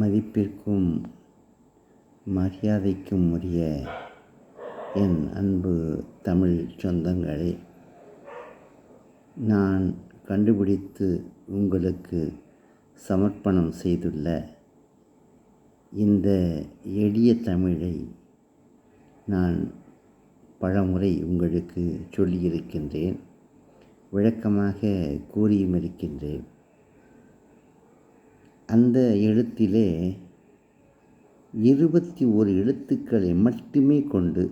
மதிப்பிற்கும் மரியாதைக்கும் உரிய என் அன்பு தமிழ் சொந்தங்களே நான் கண்டுபிடித்து உங்களுக்கு சமர்ப்பணம் செய்துள்ள இந்த எளிய தமிழை நான் பலமுறை உங்களுக்கு சொல்லியிருக்கின்றேன். விளக்கமாக கூறியும் இருக்கின்றேன். அந்த எழுத்திலே இருபத்தி ஒரு எழுத்துக்களை மட்டுமே கொண்டு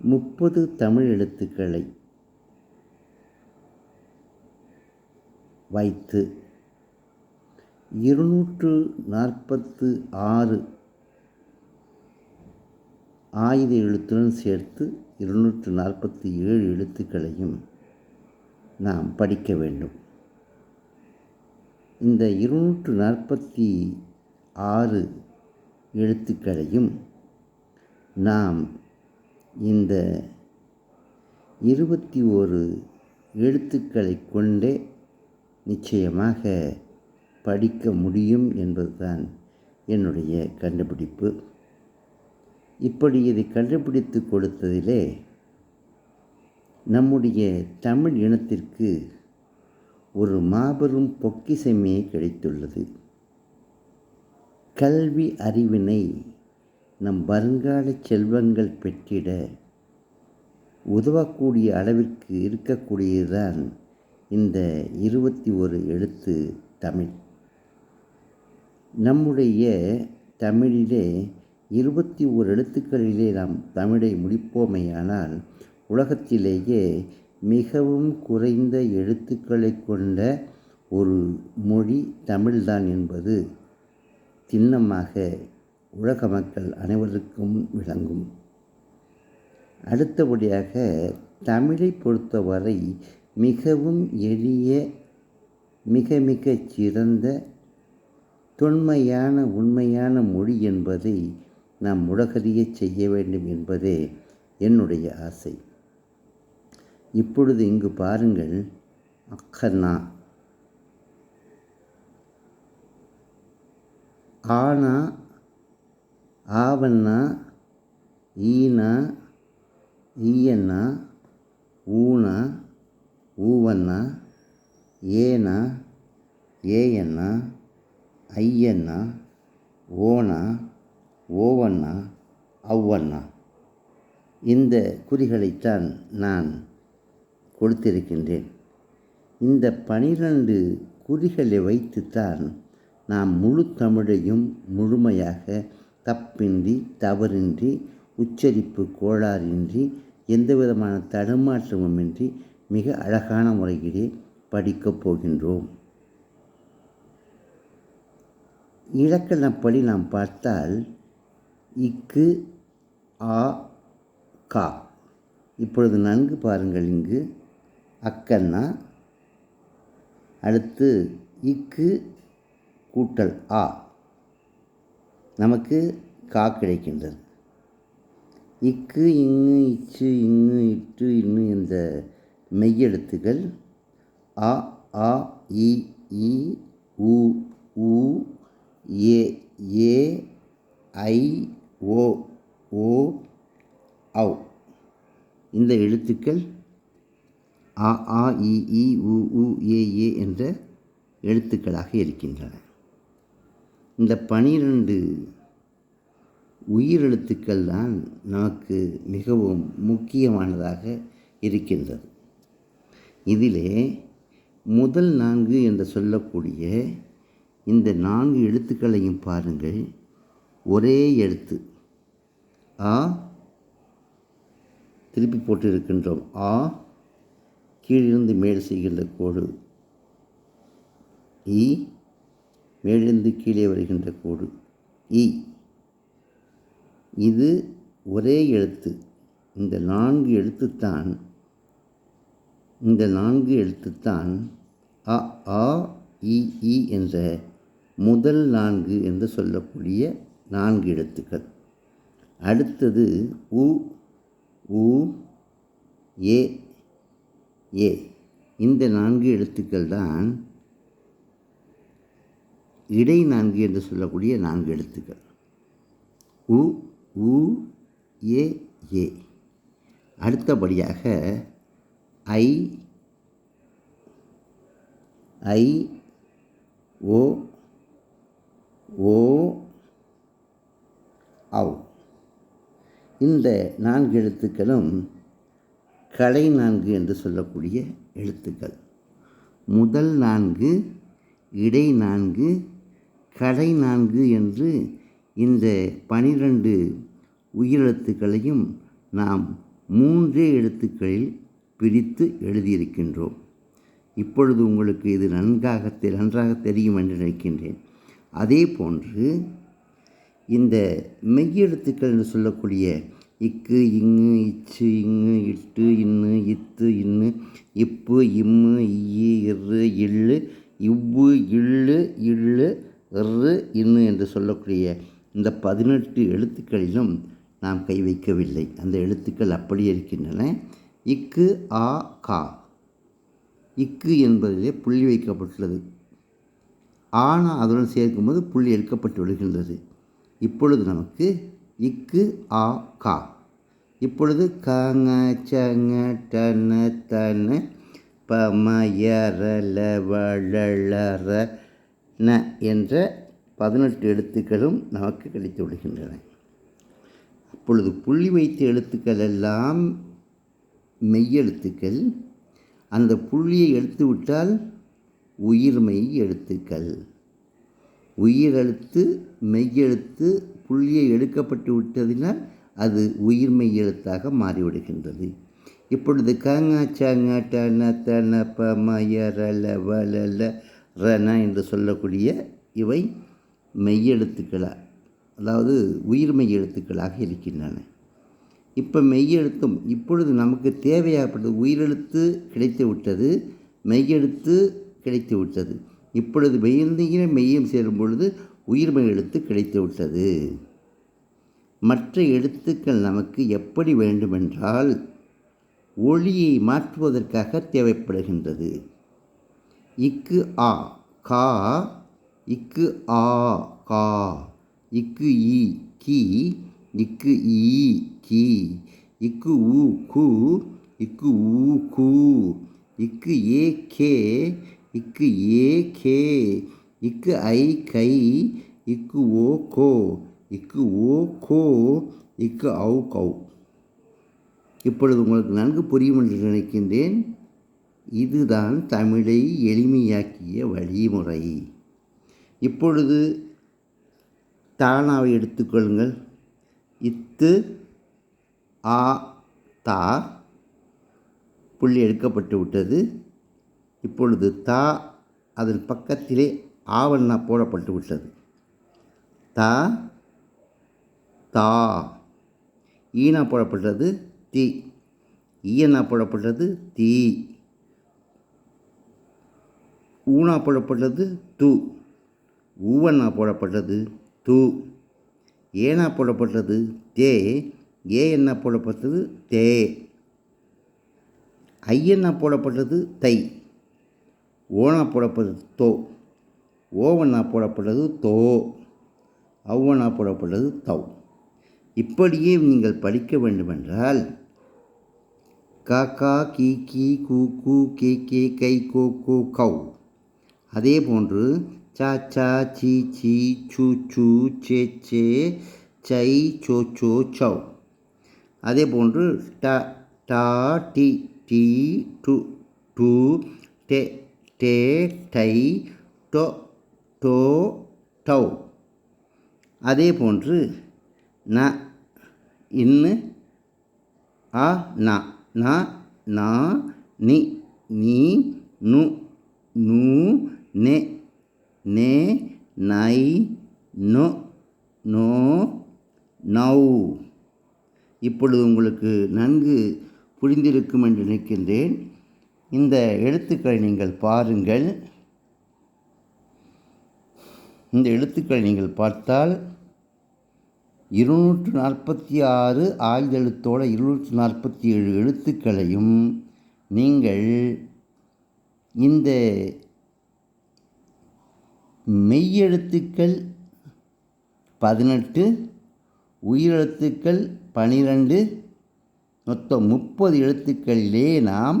முப்பது தமிழ் எழுத்துக்களை வைத்து இருநூற்று நாற்பத்து ஆறு ஆயுத எழுத்துடன் சேர்த்து இருநூற்று நாற்பத்தி ஏழு எழுத்துக்களையும் நாம் படிக்க வேண்டும். இந்த இருநூற்று நாற்பத்தி ஆறு எழுத்துக்களையும் நாம் இந்த இருபத்தி ஒரு எழுத்துக்களை கொண்டே நிச்சயமாக படிக்க முடியும் என்பதுதான் என்னுடைய கண்டுபிடிப்பு. இப்படி இதை கண்டுபிடித்து கொடுத்ததிலே நம்முடைய தமிழ் இனத்திற்கு ஒரு மாபெரும் பொக்கிசமே கிடைத்துள்ளது. கல்வி அறிவினை நம் வருங்கால செல்வங்கள் பெற்றிட உதவக்கூடிய அளவிற்கு இருக்கக்கூடியதுதான் இந்த இருபத்தி ஒரு எழுத்து தமிழ். நம்முடைய தமிழிலே இருபத்தி ஓர் எழுத்துக்களிலே நாம் தமிழை முடிப்போமேயானால் உலகத்திலேயே மிகவும் குறைந்த எழுத்துக்களை கொண்ட ஒரு மொழி தமிழ்தான் என்பது திண்ணமாக உலக மக்கள் அனைவருக்கும் விளங்கும். அடுத்தபடியாக தமிழை பொறுத்தவரை மிகவும் எளிய மிக மிக சிறந்த தொன்மையான உண்மையான மொழி என்பதை நாம் உலகறிய செய்ய வேண்டும் என்பதே என்னுடைய ஆசை. இப்பொழுது இங்கு பாருங்கள் அக்கண்ணா ஆனா ஆவண்ணா ஈனா ஈயண்ணா ஊனா ஊவண்ணா ஏனா ஏயண்ணா ஐயண்ணா ஓனா ஓவண்ணா அவ்வண்ணா. இந்த குறிகளைத்தான் நான் கொடுத்திருக்கின்றேன். இந்த பனிரெண்டு குறிகளை வைத்துத்தான் நாம் முழு தமிழையும் முழுமையாக தப்பின்றி தவறின்றி உச்சரிப்பு கோளாறின்றி எந்த விதமான தடுமாற்றமுமின்றி மிக அழகான முறையிலே படிக்கப் போகின்றோம். இலக்கணப்படி நாம் பார்த்தால் இக்கு ஆ கா. இப்பொழுது நன்கு பாருங்கள் இங்கு. அக்கன்னா அடுத்து இக்கு கூட்டல் ஆ. நமக்கு கா கிடைக்கின்றது. இக்கு இங்கு இச்சு இங்கு இட்டு இன்னு இந்த மெய்யெழுத்துகள் அ ஆ இ இ உ ஊ ஏ ஏ ஐ ஓ ஓ ஔ. இந்த எழுத்துக்கள் அ ஆ இ இ உ உ ஏ ஏ என்ற எழுத்துக்களாக இருக்கின்றன. இந்த பனிரெண்டு உயிரெழுத்துக்கள் தான் நமக்கு மிகவும் முக்கியமானதாக இருக்கின்றது. இதிலே முதல் நான்கு என்று சொல்லக்கூடிய இந்த நான்கு எழுத்துக்களையும் பாருங்கள். ஒரே எழுத்து. ஆ திருப்பி போட்டு இருக்கின்றோம் ஆ கீழிருந்து மேல் செய்கின்ற கோடு. இ. மேலிருந்து கீழே வருகின்ற கோடு. இ. இது ஒரே எழுத்து. இந்த நான்கு எழுத்துத்தான் இந்த நான்கு எழுத்துத்தான் அ ஆ இ இ என்ற முதல் நான்கு என்று சொல்லக்கூடிய நான்கு எழுத்துக்கள். அடுத்தது உ உ ஏ ஏ. இந்த நான்கு எழுத்துக்கள் தான் இடை நான்கு என்று சொல்லக்கூடிய நான்கு எழுத்துக்கள். உ உ ஏ ஏ. அடுத்தபடியாக ஐ ஐ ஓ ஓ அவ் இந்த நான்கு எழுத்துக்களும் கலை நான்கு என்று சொல்லக்கூடிய எழுத்துக்கள். முதல் நான்கு இடை நான்கு கடை நான்கு என்று இந்த பனிரெண்டு உயிரெழுத்துக்களையும் நாம் மூன்றே எழுத்துக்களில் பிரித்து எழுதியிருக்கின்றோம். இப்பொழுது உங்களுக்கு இது நன்காக தெ- நன்றாக தெரியும் என்று நினைக்கின்றேன். அதே போன்று இந்த மெய்யெழுத்துக்கள் என்று சொல்லக்கூடிய இக்கு இங்கு இச்சு இங்கு இட்டு இன்னு இத்து இன்னு இப்பு இம்மு ஈயு இரு இல்லு இவ்வு இல்லு இல்லு இரு இன்னு என்று சொல்லக்கூடிய இந்த பதினெட்டு எழுத்துக்களிலும் நாம் கை வைக்கவில்லை. அந்த எழுத்துக்கள் அப்படியே இருக்கின்றன. இக்கு ஆ கா. இக்கு என்பதிலே புள்ளி வைக்கப்பட்டுள்ளது. ஆனா அதனுடன் சேர்க்கும்போது புள்ளி எடுக்கப்பட்டு விடுகின்றது. இப்பொழுது நமக்கு இக்கு ஆ கா. இப்பொழுது கங்க சங்க டன தன பமயரல வளர ந என்ற பதினெட்டு எழுத்துக்களும் நமக்கு கிடைத்து விடுகின்றன. அப்பொழுது புள்ளி வைத்த எழுத்துக்கள் எல்லாம் மெய்யெழுத்துக்கள் அந்த புள்ளியை எடுத்து விட்டால் உயிர்மெய் எழுத்துக்கள். உயிரெழுத்து மெய்யெழுத்து புள்ளியை எடுக்கப்பட்டு விட்டதினால் அது உயிர்மை எழுத்தாக மாறிவிடுகின்றது. இப்பொழுது காங்கா சாங்கா டன தன ப மயரல வலல ரன என்று சொல்லக்கூடிய இவை மெய்யெழுத்துக்களாக அதாவது உயிர்மெய் எழுத்துக்களாக இருக்கின்றன. இப்போ மெய்யெழுத்தும் இப்பொழுது நமக்கு தேவையாகப்பட்டது உயிரெழுத்து கிடைத்து விட்டது மெய்யெழுத்து கிடைத்து விட்டது. இப்பொழுது மெய்யெழுந்திங்கிற மெய்யும் சேரும் பொழுது உயிர்மெய் எழுத்து கிடைத்து விட்டது. மற்ற எழுத்துக்கள் நமக்கு எப்படி வேண்டுமென்றால் ஒளியை மாற்றுவதற்காக தேவைப்படுகின்றது. இக்கு ஆ கா இக்கு ஆ கா இக்கு ஈ கி இக்கு ஈ கி இக்கு ஊ கு இக்கு ஊ கு இக்கு ஏ கே இக்கு ஏ கே இக்கு ஐ கை இக்கு ஓ கோ இக்கு ஓ கோ இக்கு அவு கவு இப்பொழுது உங்களுக்கு நன்கு புரியும் என்று நினைக்கின்றேன். இதுதான் தமிழை எளிமையாக்கிய வழிமுறை. இப்பொழுது தானாவை எடுத்துக்கொள்ளுங்கள் இத்து ஆ தா. புள்ளி எடுக்கப்பட்டு விட்டது. இப்பொழுது தா அதன் பக்கத்திலே ஆவண்ணா போடப்பட்டு விட்டது. தா தா ஈனா போடப்பட்டது தி ஈயனா போடப்பட்டது தீ ஊனா போடப்பட்டது து ஊவண்ணா போடப்பட்டது து ஏனா போடப்பட்டது தே ஏ என்ன போடப்பட்டது தே ஐயன்னா போடப்பட்டது தை ஓனா போடப்பட்டது தோ ஓவண்ணா போடப்பட்டது தோ அவ்வண்ணா போடப்பட்டது தௌ இப்படியே நீங்கள் படிக்க வேண்டுமென்றால் காக்கா கீ கீ கூ கூ கே கே கை கோ கோ கௌ. அதே போன்று சா சா சி சி சு சு சே சே சை சோ சோ சௌ. அதே போன்று டா டா டி டி டு டு டே டே டை டோ டோ டௌ. அதே போன்று ந இன்னு ஆ ந ந நா நி நீ நு நூ நெ நே நை நொ நோ நௌ. இப்பொழுது உங்களுக்கு நன்கு புரிந்திருக்கும் என்று நினைக்கின்றேன். இந்த எழுத்துக்களை நீங்கள் பாருங்கள். இந்த எழுத்துக்களை நீங்கள் பார்த்தால் இருநூற்று நாற்பத்தி ஆறு ஆயுதெழுத்தோட இருநூற்று நாற்பத்தி ஏழு எழுத்துக்களையும் நீங்கள் இந்த மெய்யெழுத்துக்கள் பதினெட்டு உயிரெழுத்துக்கள் பனிரெண்டு மொத்தம் முப்பது எழுத்துக்களிலே நாம்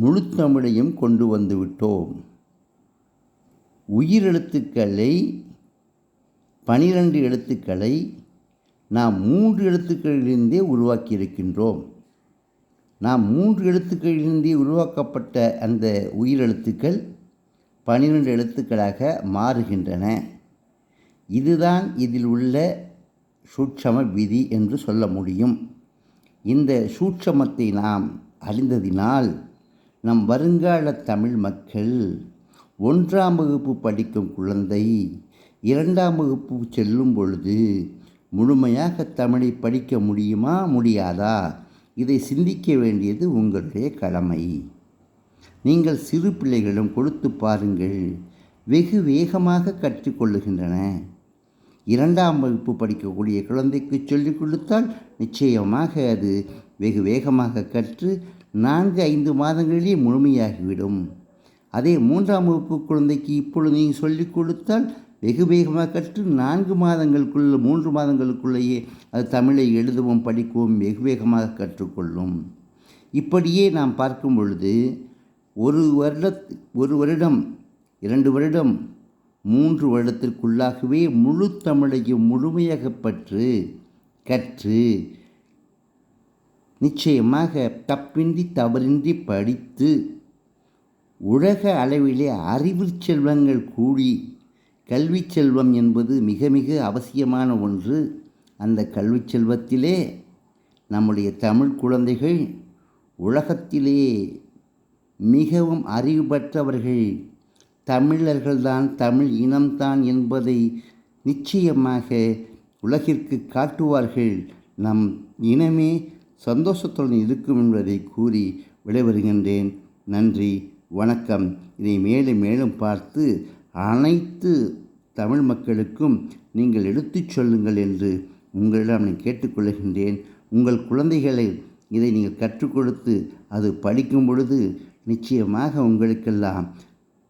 முழுத்தமிழையும் கொண்டு வந்து விட்டோம். உயிரெழுத்துக்களை பனிரெண்டு எழுத்துக்களை நாம் மூன்று எழுத்துக்களிலிருந்தே உருவாக்கியிருக்கின்றோம். நாம் மூன்று எழுத்துக்களிலிருந்தே உருவாக்கப்பட்ட அந்த உயிரெழுத்துக்கள் பனிரெண்டு எழுத்துக்களாக மாறுகின்றன. இதுதான் இதில் உள்ள சூட்சம விதி என்று சொல்ல முடியும். இந்த சூட்சமத்தை நாம் அறிந்ததினால் நம் வருங்கால தமிழ் மக்கள் ஒன்றாம் வகுப்பு படிக்கும் குழந்தை இரண்டாம் வகுப்பு செல்லும் பொழுது முழுமையாக தமிழை படிக்க முடியுமா முடியாதா? இதை சிந்திக்க வேண்டியது உங்களுடைய கடமை. நீங்கள் சிறு பிள்ளைகளிடம் கொடுத்து பாருங்கள். வெகு வேகமாக கற்றுக்கொள்ளுகின்றன இரண்டாம் வகுப்பு படிக்கக்கூடிய குழந்தைக்கு சொல்லிக் கொடுத்தால் நிச்சயமாக அது வெகு வேகமாக கற்று நான்கு ஐந்து மாதங்களிலே முழுமையாகிவிடும். அதே மூன்றாம் வகுப்பு குழந்தைக்கு இப்பொழுது நீங்கள் சொல்லிக் கொடுத்தால் வெகு வேகமாக கற்று நான்கு மாதங்களுக்குள்ள மூன்று மாதங்களுக்குள்ளேயே அது தமிழை எழுதவும் படிக்கவும் வெகு வேகமாக கற்றுக்கொள்ளும். இப்படியே நாம் பார்க்கும் பொழுது ஒரு வருட ஒரு வருடம் இரண்டு வருடம் மூன்று வருடத்திற்குள்ளாகவே முழு தமிழையும் முழுமையாக பற்று கற்று நிச்சயமாக தப்பின்றி தவறின்றி படித்து உலக அளவிலே அறிவு செல்வங்கள் கூடி கல்வி செல்வம் என்பது மிக மிக அவசியமான ஒன்று. அந்த கல்வி செல்வத்திலே நம்முடைய தமிழ் குழந்தைகள் உலகத்திலே மிகவும் அறிவு பெற்றவர்கள் தமிழர்கள்தான் தமிழ் இனம்தான் என்பதை நிச்சயமாக உலகிற்கு காட்டுவார்கள். நம் இனமே சந்தோஷத்துடன் இருக்கும் என்பதை கூறி விடைபெறுகின்றேன். நன்றி வணக்கம். இதை மேலும் மேலும் பார்த்து அனைத்து தமிழ் மக்களுக்கும் நீங்கள் எடுத்துச் சொல்லுங்கள் என்று உங்களிடம் நான் கேட்டுக்கொள்கின்றேன். உங்கள் குழந்தைகளை இதை நீங்கள் கற்றுக் கொடுத்து அது படிக்கும் பொழுது நிச்சயமாக உங்களுக்கெல்லாம்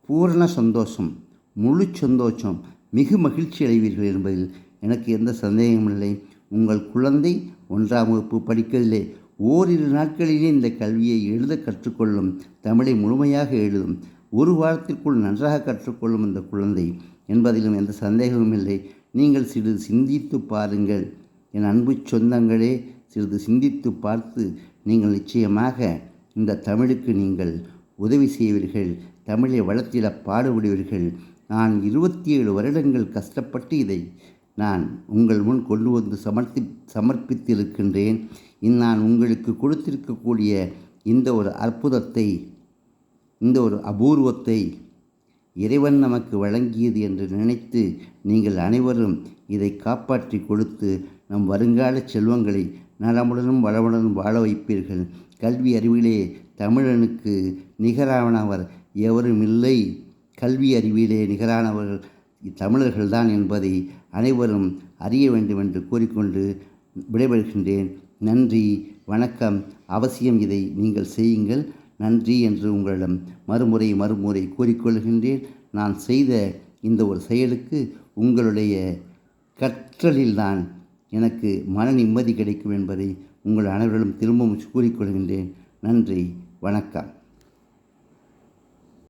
பூரண சந்தோஷம் முழு சந்தோஷம் மிகு மகிழ்ச்சி அடைவீர்கள் என்பதில் எனக்கு எந்த சந்தேகமும் இல்லை. உங்கள் குழந்தை ஒன்றாம் வகுப்பு படிக்கவில்லை ஓரிரு நாட்களிலே இந்த கல்வியை எழுத கற்றுக்கொள்ளும் தமிழை முழுமையாக எழுதும் ஒரு வாரத்திற்குள் நன்றாக கற்றுக்கொள்ளும் இந்த குழந்தை என்பதிலும் எந்த சந்தேகமும் இல்லை. நீங்கள் சிறிது சிந்தித்து பாருங்கள். என் அன்பு சொந்தங்களே சிறிது சிந்தித்து பார்த்து நீங்கள் நிச்சயமாக இந்த தமிழுக்கு நீங்கள் உதவி செய்வீர்கள். தமிழை வளர்த்திட பாடுபடுவீர்கள். நான் இருபத்தி ஏழு வருடங்கள் கஷ்டப்பட்டு இதை நான் உங்கள் முன் கொண்டு வந்து சமர்த்தி சமர்ப்பித்திருக்கின்றேன். நான் உங்களுக்கு கொடுத்திருக்கக்கூடிய இந்த ஒரு அற்புதத்தை இந்த ஒரு அபூர்வத்தை இறைவன் நமக்கு வழங்கியது என்று நினைத்து நீங்கள் அனைவரும் இதை காப்பாற்றி கொடுத்து நம் வருங்கால செல்வங்களை நலமுடனும் வளமுடனும் வாழ வைப்பீர்கள். கல்வி அறிவிலே தமிழனுக்கு நிகரானவர் எவரும் இல்லை. கல்வி அறிவிலே நிகரானவர்கள் தமிழர்கள்தான் என்பதை அனைவரும் அறிய வேண்டும் என்று கூறிக்கொண்டு விடைபெறுகின்றேன். நன்றி வணக்கம். அவசியம் இதை நீங்கள் செய்யுங்கள். நன்றி என்று உங்களிடம் மறுமுறை மறுமுறை கூறிக்கொள்கின்றேன். நான் செய்த இந்த ஒரு செயலுக்கு உங்களுடைய கற்றலில்தான் எனக்கு மன நிம்மதி கிடைக்கும் என்பதை உங்கள் அனைவரிடம் திரும்பவும் கூறிக்கொள்கின்றேன். நன்றி வணக்கம்.